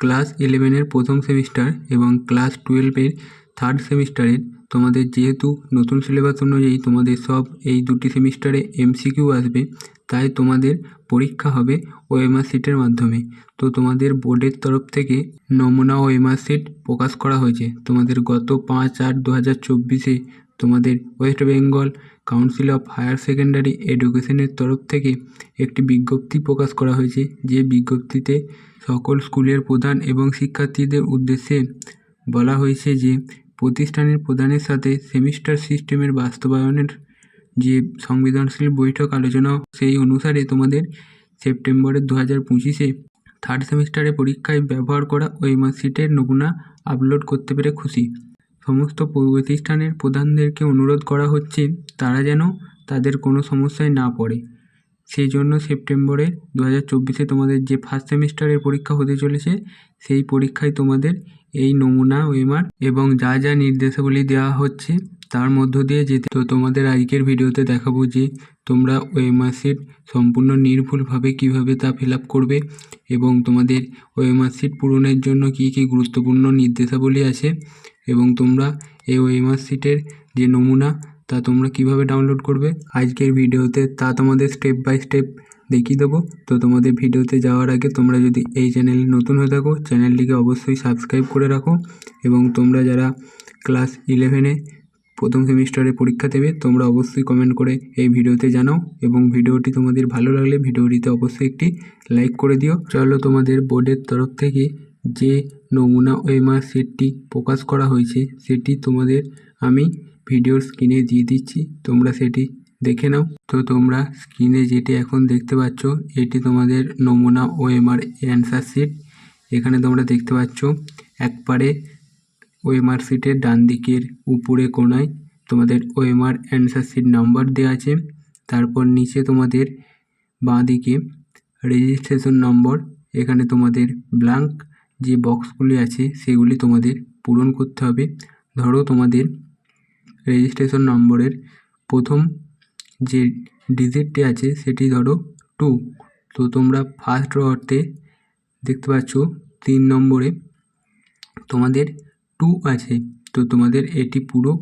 Class ইলেভেনের প্রথম semester এবং ক্লাস টুয়েলভের থার্ড সেমিস্টারের তোমাদের যেহেতু নতুন সিলেবাস অনুযায়ী তোমাদের সব এই দুটি সেমিস্টারে এমসিকিউ আসবে, তাই তোমাদের পরীক্ষা হবে ওএমআর শিটের মাধ্যমে। তো তোমাদের বোর্ডের তরফ থেকে নমুনা ওএমআর শিট প্রকাশ করা হয়েছে। তোমাদের গত পাঁচ আট দু হাজার চব্বিশে তোমাদের West Bengal council of higher secondary এডুকেশনের তরফ থেকে একটি বিজ্ঞপ্তি প্রকাশ করা হয়েছে, যে বিজ্ঞপ্তিতে সকল স্কুলের প্রধান এবং শিক্ষার্থীদের উদ্দেশ্যে বলা হয়েছে যে, প্রতিষ্ঠানের প্রধানের সাথে সেমিস্টার সিস্টেমের বাস্তবায়নের যে সংবেদনশীল বৈঠক আলোচনা সেই অনুসারে তোমাদের সেপ্টেম্বরের দু হাজার পঁচিশে থার্ড সেমিস্টারে পরীক্ষায় ব্যবহার করা ওই মার্কশিটের নমুনা আপলোড করতে পেরে খুশি। সমস্ত প্রতিষ্ঠানের প্রধানদেরকে অনুরোধ করা হচ্ছে, তারা যেন তাদের কোনো সমস্যায় না পড়ে। সেই জন্য সেপ্টেম্বরে দু হাজার চব্বিশে তোমাদের যে ফার্স্ট সেমিস্টারের পরীক্ষা হতে চলেছে, সেই পরীক্ষায় তোমাদের এই নমুনা ওয়েমার এবং যা যা নির্দেশাবলী দেওয়া হচ্ছে, তার মধ্য দিয়ে যেতে। তো তোমাদের আজকের ভিডিওতে দেখাবো যে তোমরা ওয়েমার শিট সম্পূর্ণ নির্ভুলভাবে কীভাবে তা ফিল করবে এবং তোমাদের ওয়েমার শিট পূরণের জন্য কী কী গুরুত্বপূর্ণ নির্দেশাবলী আছে এবং তোমরা এই ওয়েমার শিটের যে নমুনা তা তোমরা কীভাবে ডাউনলোড করবে? আজকের ভিডিওতে তা তোমাদের স্টেপ বাই স্টেপ দেখিয়ে দেবো। তো তোমাদের ভিডিওতে যাওয়ার আগে তোমরা যদি এই চ্যানেলে নতুন হয়ে থাকো, চ্যানেলটিকে অবশ্যই সাবস্ক্রাইব করে রাখো এবং তোমরা যারা ক্লাস ইলেভেনে প্রথম সেমিস্টারে পরীক্ষা দেবে, তোমরা অবশ্যই কমেন্ট করে এই ভিডিওতে জানাও এবং ভিডিওটি তোমাদের ভালো লাগলে ভিডিওটিতে অবশ্যই একটি লাইক করে দিও। চলো তোমাদের বোর্ডের তরফ থেকে যে নমুনা ওয়েমার সেটটি প্রকাশ করা হয়েছে, সেটি তোমাদের আমি ভিডিওর স্ক্রিনে দিয়ে দিচ্ছি, তোমরা সেটি দেখে নাও। তো তোমরা স্ক্রিনে যেটি এখন দেখতে পাচ্ছ, এটি তোমাদের নমুনা ওএমআর অ্যান্সার শিট এখানে তোমরা দেখতে পাচ্ছ একবারে ওএমআর শিটের ডান দিকের উপরে কোনায় তোমাদের ওএমআর অ্যান্সার শিট নাম্বার দেওয়া আছে। তারপর নিচে তোমাদের বাঁ দিকে রেজিস্ট্রেশন নম্বর এখানে তোমাদের ব্ল্যাঙ্ক যে বক্সগুলি আছে, সেগুলি তোমাদের পূরণ করতে হবে। ধরো তোমাদের রেজিস্ট্রেশন নম্বরের প্রথম যে ডিজিটটি আছে সেটি ধরো টু তো তোমরা ফার্স্ট রতে দেখতে পাচ্ছ তিন নম্বরে তোমাদের টু আছে। তো তোমাদের এটি পুরো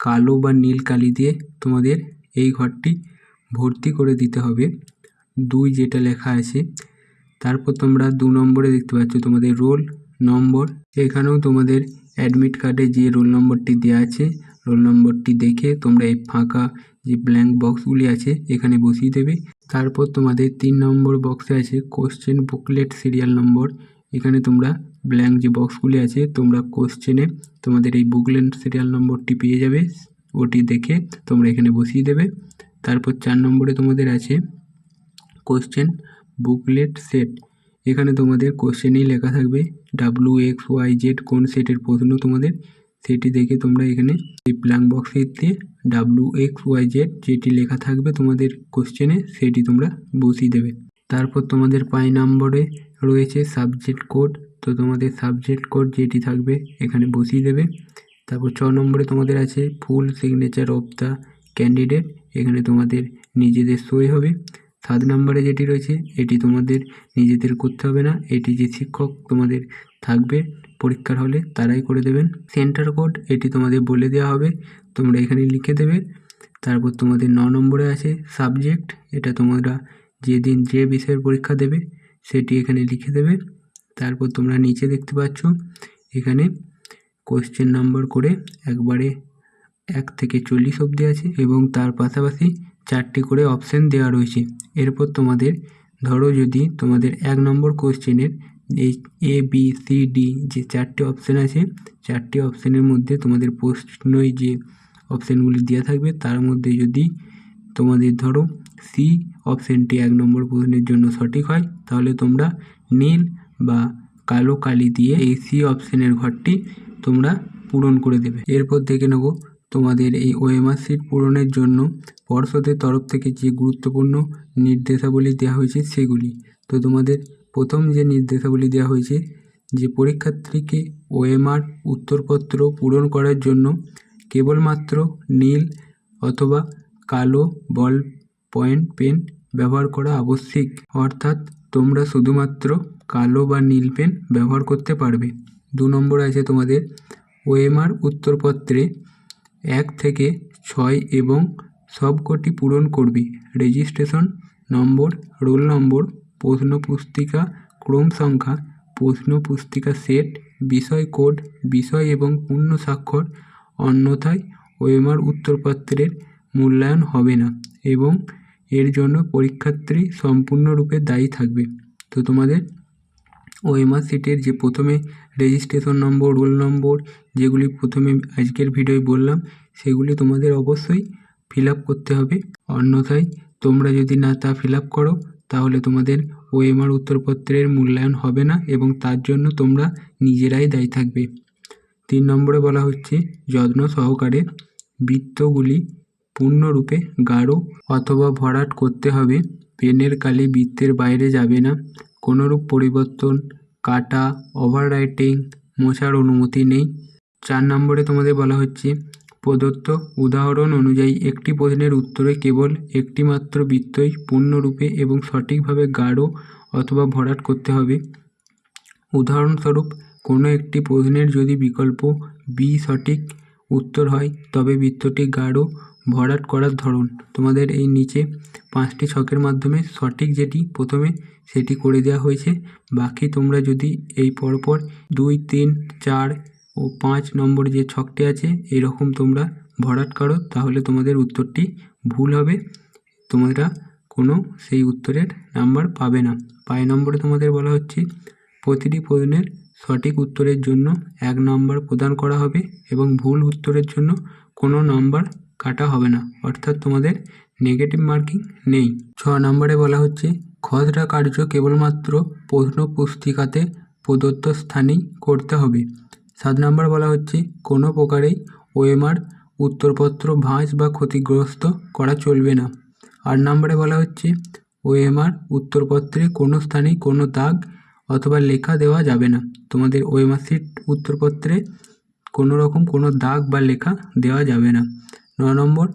কালো বা নীল কালি দিয়ে তোমাদের এই ঘরটি ভর্তি করে দিতে হবে। দুই যেটা লেখা আছে, তারপর তোমরা দু নম্বরে দেখতে পাচ্ছ তোমাদের রোল নম্বর এখানেও তোমাদের অ্যাডমিট কার্ডে যে রোল নম্বরটি দেওয়া আছে রোল নম্বরটি দেখে তোমরা এই ফাঁকা যে ব্ল্যাঙ্ক বক্সগুলি আছে এখানে বসিয়ে দেবে। তারপর তোমাদের তিন নম্বর বক্সে আছে কোশ্চেন বুকলেট সিরিয়াল নম্বর এখানে তোমরা ব্ল্যাঙ্ক যে বক্সগুলি আছে, তোমরা কোশ্চেনে তোমাদের এই বুকলেট সিরিয়াল নম্বরটি পেয়ে যাবে। ওটি দেখে তোমরা এখানে বসিয়ে দেবে। তারপর চার নম্বরে তোমাদের আছে কোশ্চেন বুকলেট সেট এখানে তোমাদের কোশ্চেনেই লেখা থাকবে ডাব্লু এক্স ওয়াই জেড কোন সেটের প্রশ্ন তোমাদের। সেটি দেখে তোমরা এখানে এই ব্ল্যাঙ্ক বক্সে দিয়ে ডাব্লু এক্স ওয়াই জেড যেটি লেখা থাকবে তোমাদের কোশ্চেনে সেটি তোমরা বসিয়ে দেবে। তারপর তোমাদের পাঁচ নম্বরে রয়েছে সাবজেক্ট কোড তো তোমাদের সাবজেক্ট কোড যেটি থাকবে এখানে বসিয়ে দেবে। তারপর ছ নম্বরে তোমাদের আছে full signature of the candidate এখানে তোমাদের নিজেদের সই হবে। সাত নম্বরে যেটি রয়েছে, এটি তোমাদের নিজেদের করতে হবে না। এটি যে শিক্ষক তোমাদের থাকবে, পরীক্ষার হলে তারাই করে দেবেন। সেন্টার কোড, এটি তোমাদের বলে দেওয়া হবে। তোমরা এখানে লিখে দেবে। তারপর তোমাদের ন নম্বরে আছে সাবজেক্ট। এটা তোমরা যেদিন যে বিষয়ের পরীক্ষা দেবে, সেটি এখানে লিখে দেবে। তারপর তোমরা নিচে দেখতে পাচ্ছ, এখানে কোশ্চেন নাম্বার করে একবারে এক থেকে চল্লিশ অবধি আছে এবং তার পাশাপাশি চারটি করে অপশান দেওয়া রয়েছে। এরপর তোমাদের, ধরো যদি তোমাদের এক নম্বর কোশ্চেনের এই এ বি সি ডি যে চারটে অপশান আছে, চারটি অপশানের মধ্যে তোমাদের প্রশ্নই যে অপশানগুলি দেওয়া থাকবে, তার মধ্যে যদি তোমাদের ধরো সি অপশানটি এক নম্বর প্রশ্নের জন্য সঠিক হয়, তাহলে তোমরা নীল বা কালো কালি দিয়ে এই সি অপশানের ঘরটি তোমরা পূরণ করে দেবে। এরপর দেখে নেব তোমাদের এই ওএমআর সিট পূরণের জন্য পর্ষদের তরফ থেকে যে গুরুত্বপূর্ণ নির্দেশাবলী দেওয়া হয়েছে সেগুলি। তো তোমাদের প্রথম যে নির্দেশাবলী দেওয়া হয়েছে, যে পরীক্ষার্থীকে ওএমআর উত্তরপত্র পূরণ করার জন্য কেবলমাত্র নীল অথবা কালো বল পয়েন্ট পেন ব্যবহার করা আবশ্যিক। অর্থাৎ তোমরা শুধুমাত্র কালো বা নীল পেন ব্যবহার করতে পারবে। দু নম্বর আছে তোমাদের ওএমআর উত্তরপত্রে এক থেকে ছয় এবং সবকটি পূরণ করবে। রেজিস্ট্রেশন নম্বর, রোল নম্বর প্রশ্ন পুস্তিকা ক্রম সংখ্যা প্রশ্ন পুস্তিকা সেট, বিষয় কোড, বিষয় এবং পূর্ণ স্বাক্ষর, অন্যথায় ওএমআর উত্তরপত্রের মূল্যায়ন হবে না এবং এর জন্য পরীক্ষার্থী সম্পূর্ণরূপে দায়ী থাকবে। তো তোমাদের ওএমআর সিটের যে প্রথমে রেজিস্ট্রেশন নম্বর রোল নম্বর যেগুলি প্রথমে আজকের ভিডিওয় বললাম, সেগুলি তোমাদের অবশ্যই ফিল করতে হবে। অন্যথায় তোমরা যদি না তা ফিল করো, তাহলে তোমাদের ওএমআর উত্তরপত্রের মূল্যায়ন হবে না এবং তার জন্য তোমরা নিজেরাই দায়ী থাকবে। তিন নম্বরে বলা হচ্ছে, যত্ন সহকারে বৃত্তগুলি পূর্ণরূপে গাঢ় অথবা ভরাট করতে হবে। পেনের কালি বৃত্তের বাইরে যাবে না। কোনোরূপ পরিবর্তন, কাটা ওভাররাইটিং মোছার অনুমতি নেই। চার নম্বরে তোমাদের বলা হচ্ছে, প্রদত্ত উদাহরণ অনুযায়ী একটি প্রশ্নের উত্তরে কেবল একটি মাত্র বৃত্তই পূর্ণরূপে এবং সঠিকভাবে গাঢ় অথবা ভরাট করতে হবে। উদাহরণস্বরূপ, কোনো একটি প্রশ্নের যদি বিকল্প বি সঠিক উত্তর হয়, তবে বৃত্তটি গাঢ়, ভরাট করার ধরন। তোমাদের এই নিচে পাঁচটি ছকের মাধ্যমে সঠিক যেটি প্রথমে সেটি করে দেওয়া হয়েছে। বাকি তোমরা যদি এই পরপর দুই, তিন, চার ও পাঁচ নম্বর যে ছকটি আছে, এরকম তোমরা ভরাট করো, তাহলে তোমাদের উত্তরটি ভুল হবে। তোমরা কোনো সেই উত্তরের নাম্বার পাবে না। পাঁচ নম্বরে তোমাদের বলা হচ্ছে, প্রতিটি প্রশ্নের সঠিক উত্তরের জন্য এক নম্বর প্রদান করা হবে এবং ভুল উত্তরের জন্য কোনো নাম্বার কাটা হবে না, অর্থাৎ তোমাদের নেগেটিভ মার্কিং নেই। ছ নম্বরে বলা হচ্ছে, খসড়া কার্য কেবলমাত্র প্রশ্ন পুস্তিকাতে প্রদত্ত স্থানেই করতে হবে। সাত নম্বর বলা হচ্ছে, কোনো প্রকারেই ওএমআর উত্তরপত্র ভাঁজ বা ক্ষতিগ্রস্ত করা চলবে না। আট নম্বরে বলা হচ্ছে, ওএমআর উত্তরপত্রে কোনো স্থানেই কোনো দাগ অথবা লেখা দেওয়া যাবে না। তোমাদের ওএমআর সিট উত্তরপত্রে কোনো রকম কোনো দাগ বা লেখা দেওয়া যাবে না। ন নম্বর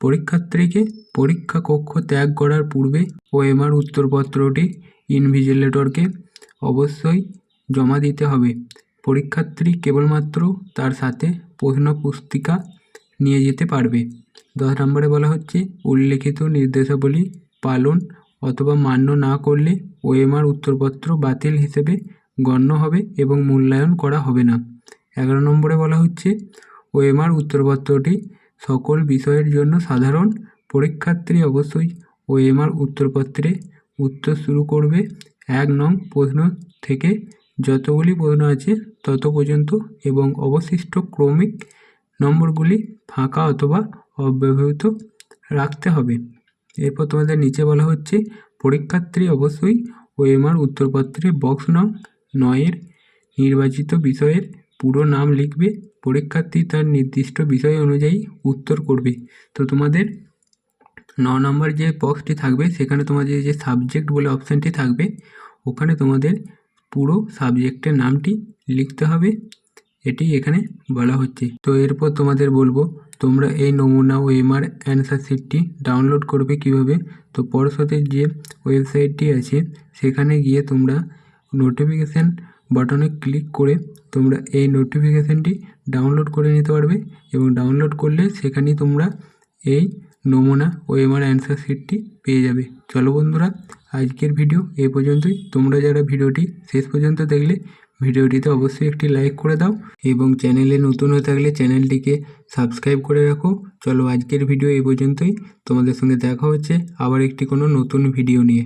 পরীক্ষার্থীকে পরীক্ষা কক্ষ ত্যাগ করার পূর্বে ওএমআর উত্তরপত্রটি ইনভিজিলেটরকে অবশ্যই জমা দিতে হবে। পরীক্ষার্থী কেবলমাত্র তার সাথে প্রশ্ন পুস্তিকা নিয়ে যেতে পারবে। দশ নম্বরে বলা হচ্ছে, উল্লেখিত নির্দেশাবলী পালন অথবা মান্য না করলে ওএমআর উত্তরপত্র বাতিল হিসেবে গণ্য হবে এবং মূল্যায়ন করা হবে না। এগারো নম্বরে বলা হচ্ছে, ওএমআর উত্তরপত্রটি সকল বিষয়ের জন্য সাধারণ পরীক্ষার্থী অবশ্যই ওএমআর উত্তরপত্রে উত্তর শুরু করবে। এক নং প্রশ্ন থেকে যতগুলি প্রশ্ন আছে তত পর্যন্ত এবং অবশিষ্ট ক্রমিক নম্বরগুলি ফাঁকা অথবা অব্যবহৃত রাখতে হবে। এরপর তোমাদের নিচে বলা হচ্ছে পরীক্ষার্থী অবশ্যই ওএমআর উত্তরপত্রে বক্স নং নয়ের নির্বাচিত বিষয়ের পুরো নাম লিখবে। পরীক্ষার্থী তার নির্দিষ্ট বিষয় অনুযায়ী উত্তর করবে। তো তোমাদের ন নম্বর যে বক্সটি থাকবে, সেখানে তোমাদের যে সাবজেক্ট বলে অপশানটি থাকবে, ওখানে তোমাদের পুরো সাবজেক্টের নামটি লিখতে হবে। এটি এখানে বলা হচ্ছে। তো এরপর তোমাদের বলব, তোমরা এই নমুনা ও এমআর অ্যান্সার শিটটি ডাউনলোড করবে কীভাবে? তো পর্ষদের যে ওয়েবসাইটটি আছে, সেখানে গিয়ে তোমরা নোটিফিকেশান বাটনে ক্লিক করে তোমরা এই নোটিফিকেশানটি ডাউনলোড করে নিতে পারবে এবং ডাউনলোড করলে সেখানেই তোমরা এই নমুনা ও এমআর অ্যান্সার শিটটি পেয়ে যাবে। চলো বন্ধুরা, আজকের ভিডিও এই পর্যন্তই। তোমরা যারা ভিডিওটি শেষ পর্যন্ত দেখলে ভিডিওটিতে অবশ্যই একটি লাইক করে দাও এবং চ্যানেলে নতুন হয়ে থাকলে চ্যানেলটিকে সাবস্ক্রাইব করে রাখো। চলো আজকের ভিডিও এই পর্যন্তই। তোমাদের সঙ্গে দেখা হচ্ছে আবার একটি কোনো নতুন ভিডিও নিয়ে।